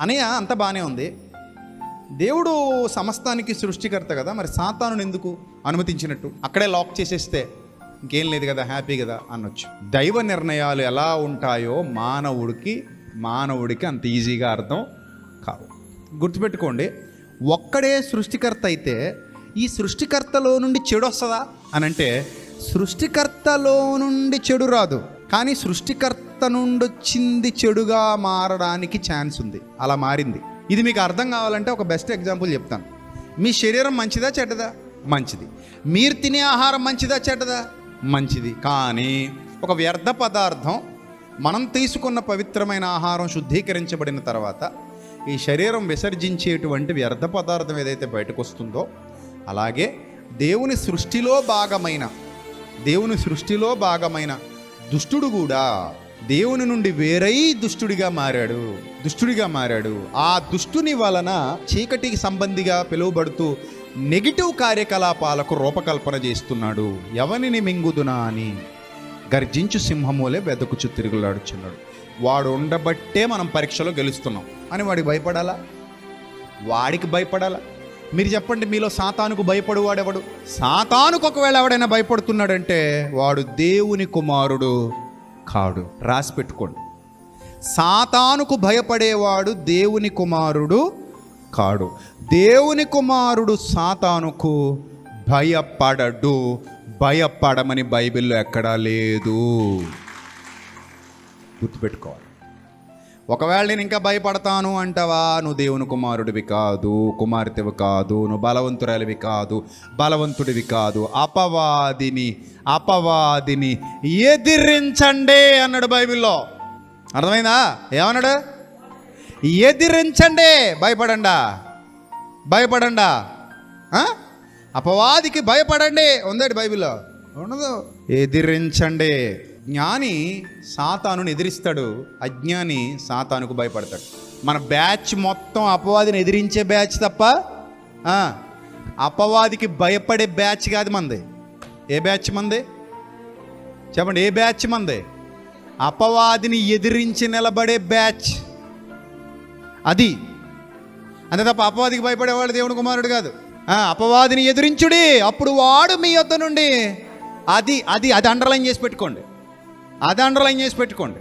అనయ్య అంత బాగానే ఉంది. దేవుడు సమస్తానికి సృష్టికర్త కదా మరి సాతాను ఎందుకు అనుమతించినట్టు? అక్కడే లాక్ చేసేస్తే ఇంకేం లేదు కదా హ్యాపీ కదా అనొచ్చు. దైవ నిర్ణయాలు ఎలా ఉంటాయో మానవుడికి మానవుడికి అంత ఈజీగా అర్థం కావు. గుర్తుపెట్టుకోండి ఒక్కడే సృష్టికర్త అయితే ఈ సృష్టికర్తలో నుండి చెడు వస్తుందా? అని అంటే సృష్టికర్తలో నుండి చెడు రాదు. కానీ సృష్టికర్త చెత్త నుండొచ్చింది చెడుగా మారడానికి ఛాన్స్ ఉంది. అలా మారింది. ఇది మీకు అర్థం కావాలంటే ఒక బెస్ట్ ఎగ్జాంపుల్ చెప్తాను. మీ శరీరం మంచిదా చెడ్డదా? మంచిది. మీరు తినే ఆహారం మంచిదా చెడ్డదా? మంచిది. కానీ ఒక వ్యర్థ పదార్థం మనం తీసుకున్న పవిత్రమైన ఆహారం శుద్ధీకరించబడిన తర్వాత ఈ శరీరం విసర్జించేటువంటి వ్యర్థ పదార్థం ఏదైతే బయటకు వస్తుందో అలాగే దేవుని సృష్టిలో భాగమైన దేవుని సృష్టిలో భాగమైన దుష్టుడు కూడా దేవుని నుండి వేరై దుష్టుడిగా మారాడు దుష్టుడిగా మారాడు. ఆ దుష్టుని వలన చీకటికి సంబంధిగా పిలువబడుతూ నెగిటివ్ కార్యకలాపాలకు రూపకల్పన చేస్తున్నాడు. ఎవనిని మింగుదునా అని గర్జించు సింహములే వెదకుచు తిరుగులాడుచున్నాడు. వాడు ఉండబట్టే మనం పరీక్షలో గెలుస్తున్నాం. అని వాడికి భయపడాలా? వాడికి భయపడాలా? మీరు చెప్పండి మీలో సాతానుకు భయపడువాడెవడు? సాతానుకు ఒకవేళ ఎవడైనా భయపడుతున్నాడంటే వాడు దేవుని కుమారుడు. కాడు. రాసి పెట్టుకోండి. సాతానుకు భయపడేవాడు దేవుని కుమారుడు కాడు. దేవుని కుమారుడు సాతానుకు భయపడడు. భయపడమని బైబిల్లో ఎక్కడా లేదు. గుర్తుపెట్టుకోవాలి. ఒకవేళ నేను ఇంకా భయపడతాను అంటావా? నువ్వు దేవుని కుమారుడివి కాదు కుమార్తెవి కాదు నువ్వు బలవంతురాలివి కాదు బలవంతుడివి కాదు. అపవాదిని అపవాదిని ఎదిరించండి అన్నాడు బైబిల్లో. అర్థమైందా? ఏమన్నాడు? ఎదిరించండి. భయపడండా? భయపడండా? ఆ? అపవాదికి భయపడండి. ఉందండి బైబిల్లో? ఉండదు. ఎదిరించండి. జ్ఞాని సాతానుని ఎదిరిస్తాడు. అజ్ఞాని సాతానుకు భయపడతాడు. మన బ్యాచ్ మొత్తం అపవాదిని ఎదిరించే బ్యాచ్ తప్ప అపవాదికి భయపడే బ్యాచ్ కాదు మంది. ఏ బ్యాచ్ మంది? చెప్పండి ఏ బ్యాచ్ మంది? అపవాదిని ఎదిరించి నిలబడే బ్యాచ్. అది. అంతే తప్ప అపవాదికి భయపడేవాడు దేవుని కుమారుడు కాదు. అపవాదిని ఎదిరించుడి. అప్పుడు వాడు మీ యొద్ద నుండి. అది అది అది అండర్లైన్ చేసి పెట్టుకోండి. అది అండర్లైన్ చేసి పెట్టుకోండి.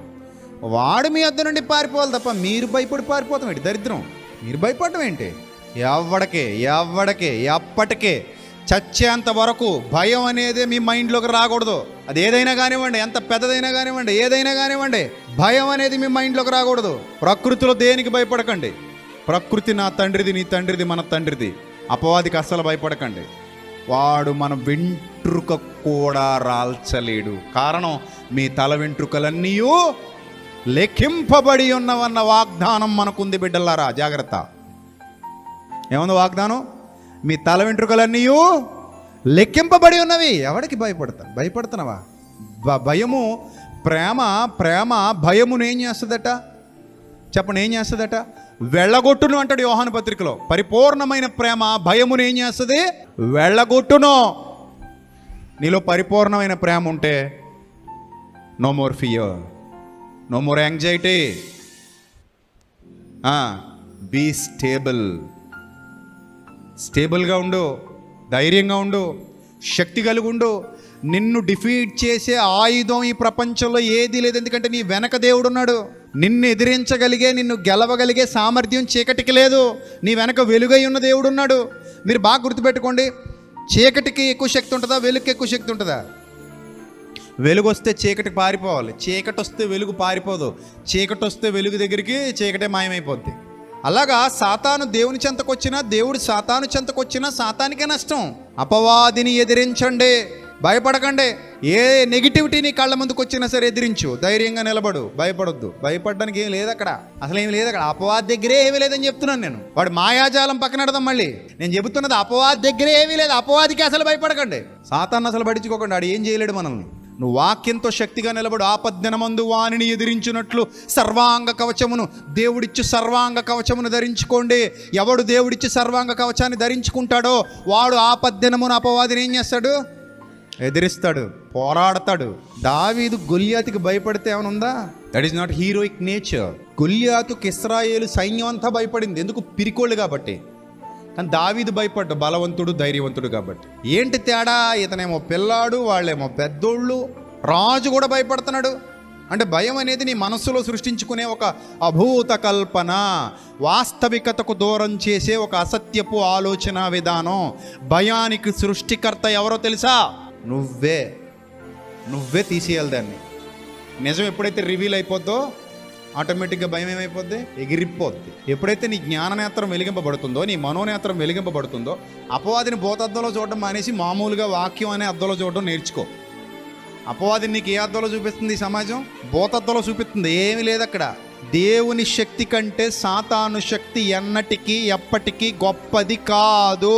వాడు మీ వద్ద నుండి పారిపోవాలి తప్ప మీరు భయపడి పారిపోతాం ఏంటి? దరిద్రం. మీరు భయపడటం ఏంటి? ఎవడకే ఎవడకే ఎప్పటికే చచ్చేంత వరకు భయం అనేది మీ మైండ్లోకి రాకూడదు. అది ఏదైనా కానివ్వండి ఎంత పెద్దదైనా కానివ్వండి ఏదైనా కానివ్వండి భయం అనేది మీ మైండ్లోకి రాకూడదు. ప్రకృతిలో దేనికి భయపడకండి? ప్రకృతి నా తండ్రిది నీ తండ్రిది మన తండ్రిది. అపవాదికి అస్సలు భయపడకండి. వాడు మన వెంట్రుక కూడా రాల్చలేడు. కారణం మీ తల వెంట్రుకలన్నీ లెక్కింపబడి ఉన్నవన్న వాగ్దానం మనకుంది బిడ్డలారా జాగ్రత్త. ఏముంది వాగ్దానం? మీ తల వెంట్రుకలన్నీ లెక్కింపబడి ఉన్నవి. ఎవడికి భయపడతా భయపడుతున్నావా? భయము ప్రేమ ప్రేమ భయమును ఏం చేస్తుందట? చెప్పండి ఏం చేస్తుందట? వెళ్ళగొట్టును అంటాడు యోహాను పత్రికలో. పరిపూర్ణమైన ప్రేమ భయమును ఏం చేస్తుంది? వెళ్ళగొట్టును. నీలో పరిపూర్ణమైన ప్రేమ ఉంటే no more fear no more anxiety be stable స్టేబుల్గా ఉండు. ధైర్యంగా ఉండు. శక్తి కలిగి ఉండు. నిన్ను డిఫీట్ చేసే ఆయుధం ఈ ప్రపంచంలో ఏది లేదు. ఎందుకంటే నీ వెనక దేవుడు ఉన్నాడు. నిన్ను ఎదిరించగలిగే నిన్ను గెలవగలిగే సామర్థ్యం చీకటికి లేదు. నీ వెనక వెలుగై ఉన్న దేవుడు ఉన్నాడు. మీరు బాగా గుర్తుపెట్టుకోండి. చీకటికి ఎక్కువ శక్తి ఉంటుందా? వెలుగుకి ఎక్కువ శక్తి ఉంటుందా? వెలుగు వస్తే చీకటి పారిపోవాలి. చీకటి వస్తే వెలుగు పారిపోదు. చీకటి వస్తే వెలుగు దగ్గరికి చీకటే మాయమైపోద్ది. అలాగా సాతాను దేవుని చెంతకొచ్చినా దేవుడు సాతాను చెంతకొచ్చినా సాతానికే నష్టం. అపవాదిని ఎదిరించండి. భయపడకండి. ఏ నెగిటివిటీ నీ కళ్ళ ముందుకు వచ్చినా సరే ఎదిరించు. ధైర్యంగా నిలబడు. భయపడొద్దు. భయపడడానికి ఏం లేదు అక్కడ. అసలు ఏం లేదు అక్కడ. అపవాది దగ్గరే ఏమీ లేదని చెప్తున్నాను నేను. వాడు మాయాజాలం పక్కన పెడదాం మళ్ళీ. నేను చెబుతున్నది అపవాది దగ్గరే ఏమీ లేదు. అపవాదికి అసలు భయపడకండి. సాతాన్ని అసలు పడించుకోకండి ఆడు ఏం చేయలేడు మనల్ని. నువ్వు వాక్యంతో శక్తిగా నిలబడు. ఆపద్దినమందు వాణిని ఎదిరించినట్లు సర్వాంగ కవచమును దేవుడిచ్చు సర్వాంగ కవచమును ధరించుకోండి. ఎవడు దేవుడిచ్చి సర్వాంగ కవచాన్ని ధరించుకుంటాడో వాడు ఆపద్దినమును అపవాదిని ఏం చేస్తాడు? ఎదిరిస్తాడు పోరాడతాడు. దావీదు గొల్యాతికి భయపడితే ఏమైనా ఉందా? That is not heroic nature గొల్యాతుకి ఇస్రాయేలు సైన్యం అంతా భయపడింది. ఎందుకు? పిరికోళ్ళు కాబట్టి. కానీ దావీదు భయపడ్డు బలవంతుడు ధైర్యవంతుడు కాబట్టి. ఏంటి తేడా? ఇతనేమో పిల్లాడు వాళ్ళేమో పెద్దోళ్ళు రాజు కూడా భయపడుతున్నాడు. అంటే భయం అనేది నీ మనస్సులో సృష్టించుకునే ఒక అభూత కల్పన వాస్తవికతకు దూరం చేసే ఒక అసత్యపు ఆలోచన విధానం. భయానికి సృష్టికర్త ఎవరో తెలుసా? నువ్వే. నువ్వే తీసేయాలి దాన్ని. నిజం ఎప్పుడైతే రివీల్ అయిపోద్దో ఆటోమేటిక్గా భయం ఏమైపోద్ది? ఎగిరిపోద్ది. ఎప్పుడైతే నీ జ్ఞాననేత్రం వెలిగింపబడుతుందో నీ మనోనేత్రం వెలిగింపబడుతుందో అపవాదిని భూతద్దంలో చూడడం మానేసి మామూలుగా వాక్యం అనే అద్దంలో చూడడం నేర్చుకో. అపవాదిని నీకు ఏ అద్దంలో చూపిస్తుంది ఈ సమాజం? భూతద్దంలో చూపిస్తుంది. ఏమీ లేదు అక్కడ. దేవుని శక్తి కంటే సాతాను శక్తి ఎన్నటికీ ఎప్పటికీ గొప్పది కాదు.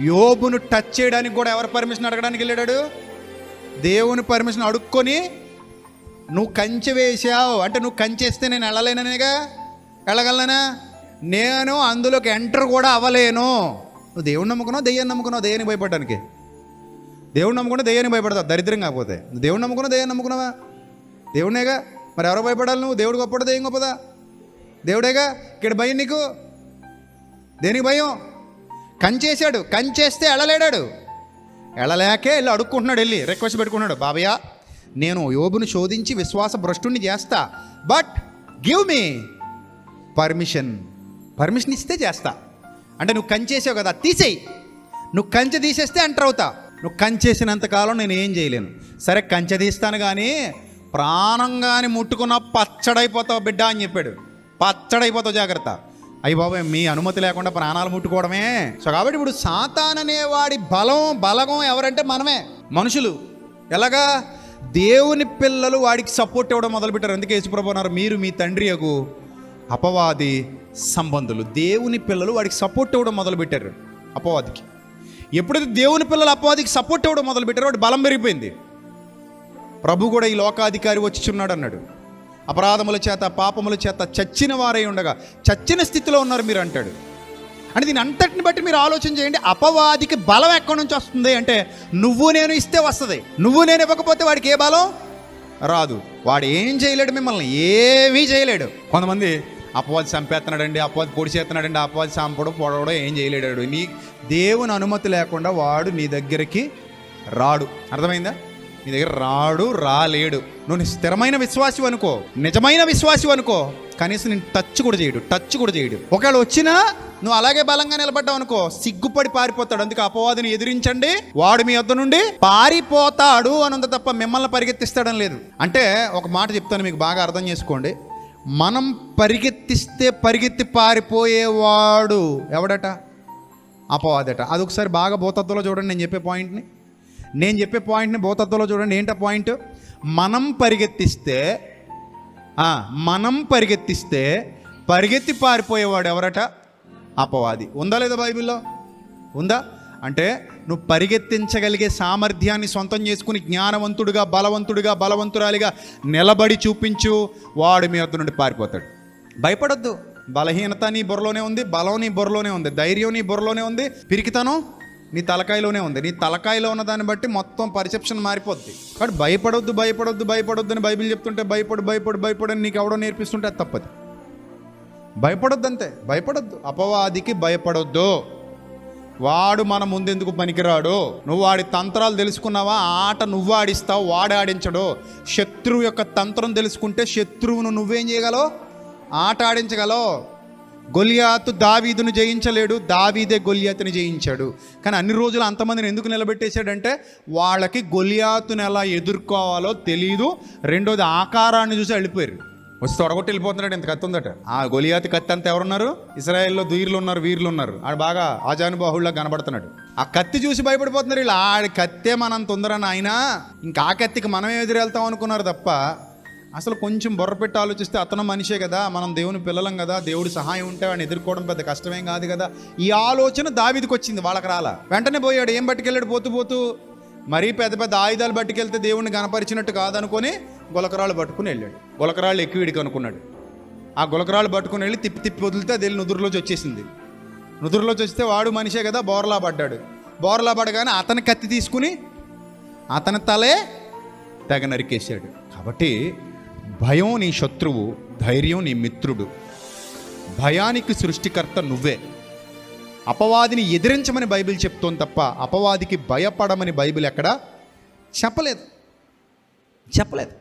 యోబును టచ్ చేయడానికి కూడా ఎవరు పర్మిషన్ అడగడానికి వెళ్ళాడు? దేవుని పర్మిషన్ అడుక్కొని నువ్వు కంచె వేసావు అంటే నువ్వు కంచేస్తే నేను వెళ్ళలేననేగా? వెళ్ళగలనా? నేను అందులోకి ఎంటర్ కూడా అవ్వలేను. నువ్వు దేవుని నమ్ముకున్నావు దెయ్యాన్ని నమ్ముకున్నావు దెయ్యానికి భయపడడానికి దేవుని నమ్ముకుంటే దెయ్యానికి భయపడతావు దరిద్రం కాకపోతే. నువ్వు దేవుని నమ్ముకున్నావు దెయ్యాన్ని నమ్ముకున్నావా? దేవునేగా? మరి ఎవరో భయపడాలి నువ్వు? దేవుడు గొప్పదా దెయ్యం గొప్పదా? దేవుడేగా? ఇక్కడ భయం నీకు? దేనికి భయం? కంచేసాడు కంచేస్తే వెళ్ళలేడాడు. వెళ్ళలేకే వెళ్ళి అడుక్కుంటున్నాడు వెళ్ళి. రిక్వెస్ట్ పెట్టుకున్నాడు బాబయ్యా నేను యోబును శోధించి విశ్వాస భ్రష్టుని చేస్తా. But give me permission permission ఇస్తే చేస్తా. అంటే నువ్వు కంచేసావు కదా తీసేయి. నువ్వు కంచె తీసేస్తే ఎంటర్ అవుతా. నువ్వు కంచేసినంత కాలం నేను ఏం చేయలేను. సరే కంచె తీస్తాను కానీ ప్రాణంగాని ముట్టుకున్న పచ్చడైపోతావు బిడ్డ అని చెప్పాడు. పచ్చడైపోతావు జాగ్రత్త. అయ్యి బాబాయ్ మీ అనుమతి లేకుండా ప్రాణాలు ముట్టుకోవడమే. సో కాబట్టి ఇప్పుడు సాతాన్ అనేవాడి బలం బలగం ఎవరంటే మనమే. మనుషులు. ఎలాగా? దేవుని పిల్లలు వాడికి సపోర్ట్ ఇవ్వడం మొదలుపెట్టారు. అందుకే యేసుప్రభు అన్నారు మీరు మీ తండ్రి అగు అపవాది సంబంధులు. దేవుని పిల్లలు వాడికి సపోర్ట్ ఇవ్వడం మొదలుపెట్టారు అపవాదికి. ఎప్పుడైతే దేవుని పిల్లలు అపవాదికి సపోర్ట్ ఇవ్వడం మొదలుపెట్టారో వాడి బలం పెరిగిపోయింది. ప్రభు కూడా ఈ లోకాధికారి వచ్చిచున్నాడు అన్నాడు. అపరాధముల చేత పాపముల చేత చచ్చిన వారై ఉండగా చచ్చిన స్థితిలో ఉన్నారు మీరు అంటాడు. అంటే దీని అంతటిని బట్టి మీరు ఆలోచన చేయండి అపవాదికి బలం ఎక్కడి నుంచి వస్తుంది అంటే నువ్వు నేను ఇస్తే వస్తుంది నువ్వు నేను ఇవ్వకపోతే వాడికి ఏ బలం? రాదు. వాడు ఏం చేయలేడు మిమ్మల్ని ఏమీ చేయలేడు. కొంతమంది అపవాది చంపేస్తున్నాడండి అపవాది పొడి చేస్తున్నాడండి అపవాది చంపడం పొడవడం ఏం చేయలేడు నీ దేవుని అనుమతి లేకుండా వాడు నీ దగ్గరికి రాడు. అర్థమైందా? నీ దగ్గర రాడు రాలేడు. నువ్వు స్థిరమైన విశ్వాసి అనుకో నిజమైన విశ్వాసి అనుకో. కనీసం నేను టచ్ కూడా చేయడు టచ్ కూడా చేయడు. ఒకవేళ వచ్చినా నువ్వు అలాగే బలంగా నిలబడ్డావు అనుకో సిగ్గుపడి పారిపోతాడు. అందుకే అపవాదిని ఎదిరించండి. వాడు మీ వద్ద నుండి పారిపోతాడు అని ఉంది తప్ప మిమ్మల్ని పరిగెత్తిస్తాడని లేదు. అంటే ఒక మాట చెప్తాను మీకు బాగా అర్థం చేసుకోండి. మనం పరిగెత్తిస్తే పరిగెత్తి పారిపోయేవాడు ఎవడట? అపవాదట. అది ఒకసారి బాగా భూతత్వంలో చూడండి నేను చెప్పే పాయింట్ని నేను చెప్పే పాయింట్ని భూతత్వంలో చూడండి ఏంట పాయింట్ మనం పరిగెత్తిస్తే మనం పరిగెత్తిస్తే పరిగెత్తి పారిపోయేవాడు ఎవరట? అపవాది. ఉందా లేదా బైబిల్లో? ఉందా? అంటే నువ్వు పరిగెత్తించగలిగే సామర్థ్యాన్ని సొంతం చేసుకుని జ్ఞానవంతుడిగా బలవంతుడిగా బలవంతురాలిగా నిలబడి చూపించు వాడు మీ వద్ద నుండి పారిపోతాడు. భయపడొద్దు. బలహీనత నీ బుర్రలోనే ఉంది బలం నీ బుర్రలోనే ఉంది ధైర్యం నీ బుర్రలోనే ఉంది పిరికితనం నీ తలకాయలోనే ఉంది. నీ తలకాయలో ఉన్న దాన్ని బట్టి మొత్తం పర్సెప్షన్ మారిపోద్ది. కాబట్టి భయపడొద్దు భయపడొద్దు భయపడొద్దు అని బైబిల్ చెప్తుంటే భయపడు భయపడు భయపడు అని నీకు ఎవడో నేర్పిస్తుంటే అది తప్పది. భయపడొద్దు అంతే భయపడొద్దు. అపవాదికి భయపడొద్దు. వాడు మన ముందెందుకు పనికిరాడు? నువ్వు వాడి తంత్రాలు తెలుసుకున్నావా? ఆట నువ్వు ఆడిస్తావు వాడు ఆడించడు. శత్రువు యొక్క తంత్రం తెలుసుకుంటే శత్రువును నువ్వేం చేయగలవు? ఆట ఆడించగలవు. గొలియాతు దావీదును జయించలేడు దావీదే గొలియాతుని జయించాడు. కానీ అన్ని రోజులు అంతమందిని ఎందుకు నిలబెట్టేశాడంటే వాళ్ళకి గొలియాతుని ఎలా ఎదుర్కోవాలో తెలియదు రెండోది ఆకారాన్ని చూసి వెళ్ళిపోయారు వచ్చి తొడగొట్టి వెళ్ళిపోతున్నాడు ఇంత కత్తి ఉందట. ఆ గొలియాతి కత్తి అంతా ఎవరున్నారు? ఇస్రాయేల్లో దుయ్యులు ఉన్నారు వీరులు ఉన్నారు ఆడు బాగా ఆజానుబాహుళ్ళ కనబడుతున్నాడు. ఆ కత్తి చూసి భయపడిపోతున్నారు వీళ్ళు. ఆడి కత్తే మనం తొందరని ఆయన ఇంకా ఆ కత్తికి మనమే ఎదురెళ్తాం అనుకున్నారు తప్ప అసలు కొంచెం బుర్ర పెట్టి ఆలోచిస్తే అతను మనిషే కదా మనం దేవుని పిల్లలం కదా దేవుడి సహాయం ఉంటే వాడిని ఎదుర్కోవడం పెద్ద కష్టమేం కాదు కదా. ఈ ఆలోచన దావిదికి వచ్చింది వాళ్ళకి రాలా. వెంటనే పోయాడు ఏం పట్టుకెళ్ళాడు పోతూ పోతూ. మరీ పెద్ద పెద్ద ఆయుధాలు పట్టుకెళ్తే దేవుణ్ణి కనపరిచినట్టు కాదనుకొని గులకరాళ్ళు పట్టుకుని వెళ్ళాడు. గులకరాళ్ళు ఎక్కువ వీడికి అనుకున్నాడు. ఆ గులకరాళ్ళు పట్టుకుని వెళ్ళి తిప్పి తిప్పి వదిలితే అది వెళ్ళి నుదురులోకి వచ్చేసింది. నుదురులోకి వస్తే వాడు మనిషే కదా బోర్లా పడ్డాడు. బోర్లా పడగానే అతని కత్తి తీసుకుని అతని తలే తెగ నరికేశాడు. కాబట్టి భయం నీ శత్రువు ధైర్యం నీ మిత్రుడు. భయానికి సృష్టికర్త నువ్వే. అపవాదిని ఎదిరించమని బైబిల్ చెప్తోంది తప్ప అపవాదికి భయపడమని బైబిల్ ఎక్కడ చెప్పలేదు. చెప్పలేదు.